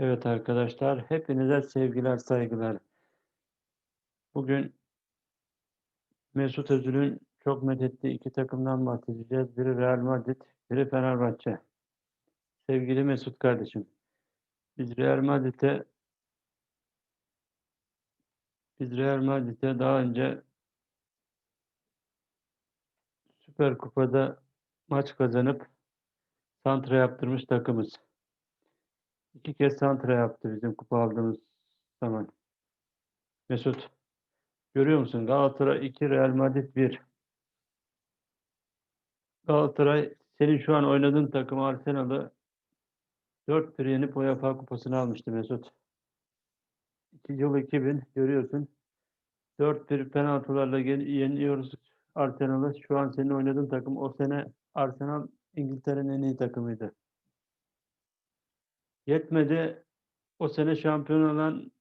Evet arkadaşlar, hepinize sevgiler, saygılar. Bugün Mesut Özil'in çok methettiği iki takımdan bahsedeceğiz. Biri Real Madrid, biri Fenerbahçe. Sevgili Mesut kardeşim, biz Real Madrid'e biz Real Madrid'e daha önce Süper Kupa'da maç kazanıp santra yaptırmış takımız. İki kez santra yaptı bizim kupa aldığımız zaman. Mesut, görüyor musun? Galatasaray 2, Real Madrid 1. Galatasaray senin şu an oynadığın takım Arsenal'ı 4-1 yenip UEFA kupasını almıştı Mesut. 2 yıl 2000 görüyorsun. 4-1 penaltılarla yeniyoruz Arsenal'ı. Şu an senin oynadığın takım o sene Arsenal İngiltere'nin en iyi takımıydı. Yetmedi. O sene şampiyon olan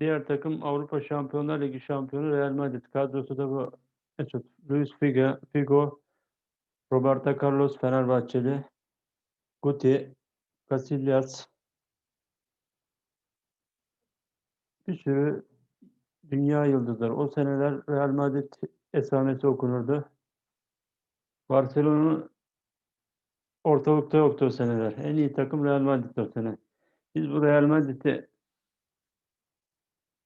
diğer takım Avrupa Şampiyonlar Ligi şampiyonu Real Madrid. Kadrosu da bu Mesut. Luis Figo, Figo Roberto Carlos Fenerbahçeli, Guti, Casillas, bir sürü dünya yıldızları. O seneler Real Madrid esamesi okunurdu. Barcelona ortalıkta yoktu o seneler. En iyi takım Real Madrid o sene. Biz bu Real Madrid'i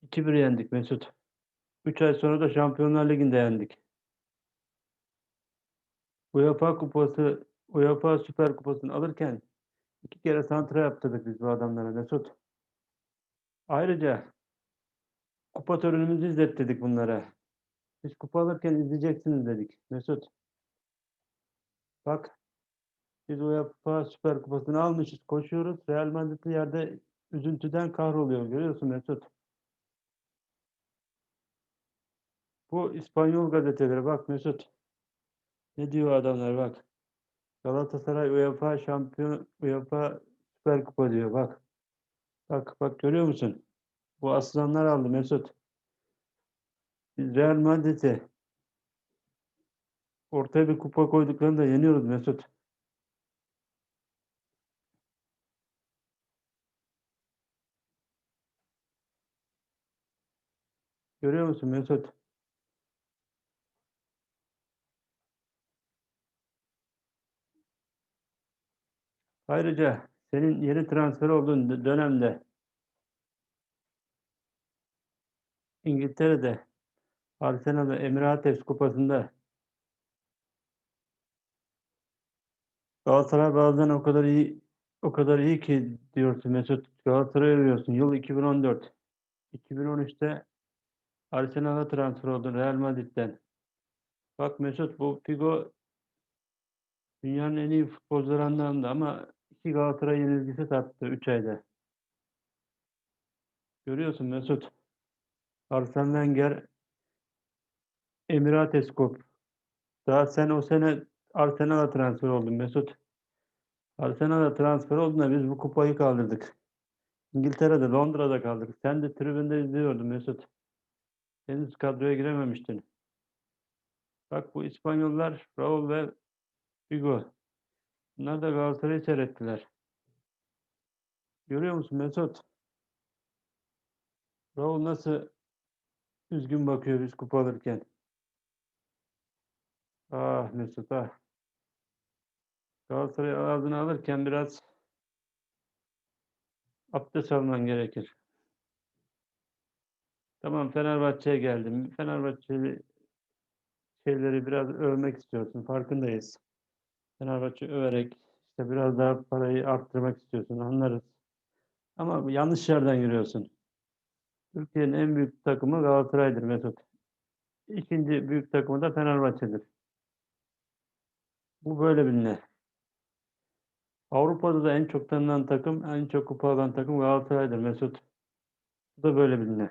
2-1 yendik Mesut. 3 ay sonra da Şampiyonlar Ligi'nde yendik. UEFA kupası, UEFA Süper Kupası'nı alırken iki kere santra yaptırdık biz bu adamlara Mesut. Ayrıca kupa törenimizi izlettirdik bunlara. Biz kupa alırken izleyeceksiniz dedik Mesut. Bak biz UEFA Süper Kupası'nı almışız, koşuyoruz. Real Madrid'li yerde üzüntüden kahroluyor. Görüyorsun Mesut. Bu İspanyol gazeteleri bak Mesut. Ne diyor adamlar bak. Galatasaray UEFA şampiyon UEFA Süper Kupa diyor bak. Bak bak görüyor musun? Bu aslanlar aldı Mesut. Real Madrid'i ortaya bir kupa koyduklarında yeniyoruz Mesut. Görüyor musun Mesut? Ayrıca senin yeni transfer olduğun dö- dönemde İngiltere'de Arsenal'da Emirates Kupası'nda Galatasaray bazen o kadar iyi o kadar iyi ki diyorsun Mesut. Galatasaray'ı övüyorsun. Yıl 2014. 2013'te Arsenal'a transfer oldun Real Madrid'den. Bak Mesut bu Figo dünyanın en iyi futbolcularından da ama iki Galatasaray yenilgisi tattı 3 ayda. Görüyorsun Mesut. Arsene Wenger Emirates Kup. Daha sen o sene Arsenal'a transfer oldun Mesut. Arsenal'a transfer oldun da biz bu kupayı kaldırdık. İngiltere'de, Londra'da kaldık. Sen de tribünde izliyordun Mesut. Henüz kadroya girememiştin. Bak bu İspanyollar Raul ve Figo. Bunlar da Galatasaray'ı seyrettiler. Görüyor musun Mesut? Raul nasıl üzgün bakıyor biz kupa alırken. Ah Mesut ah. Galatasaray ağzını alırken biraz abdest alman gerekir. Tamam Fenerbahçe'ye geldim. Fenerbahçeli şeyleri biraz övmek istiyorsun. Farkındayız. Fenerbahçe överek işte biraz daha parayı arttırmak istiyorsun. Anlarız. Ama yanlış yerden yürüyorsun. Türkiye'nin en büyük takımı Galatasaray'dır Mesut. İkinci büyük takımı da Fenerbahçe'dir. Bu böyle bilinir. Avrupa'da da en çok tanınan takım, en çok kupa alan takım Galatasaray'dır Mesut. Bu da böyle bilinir.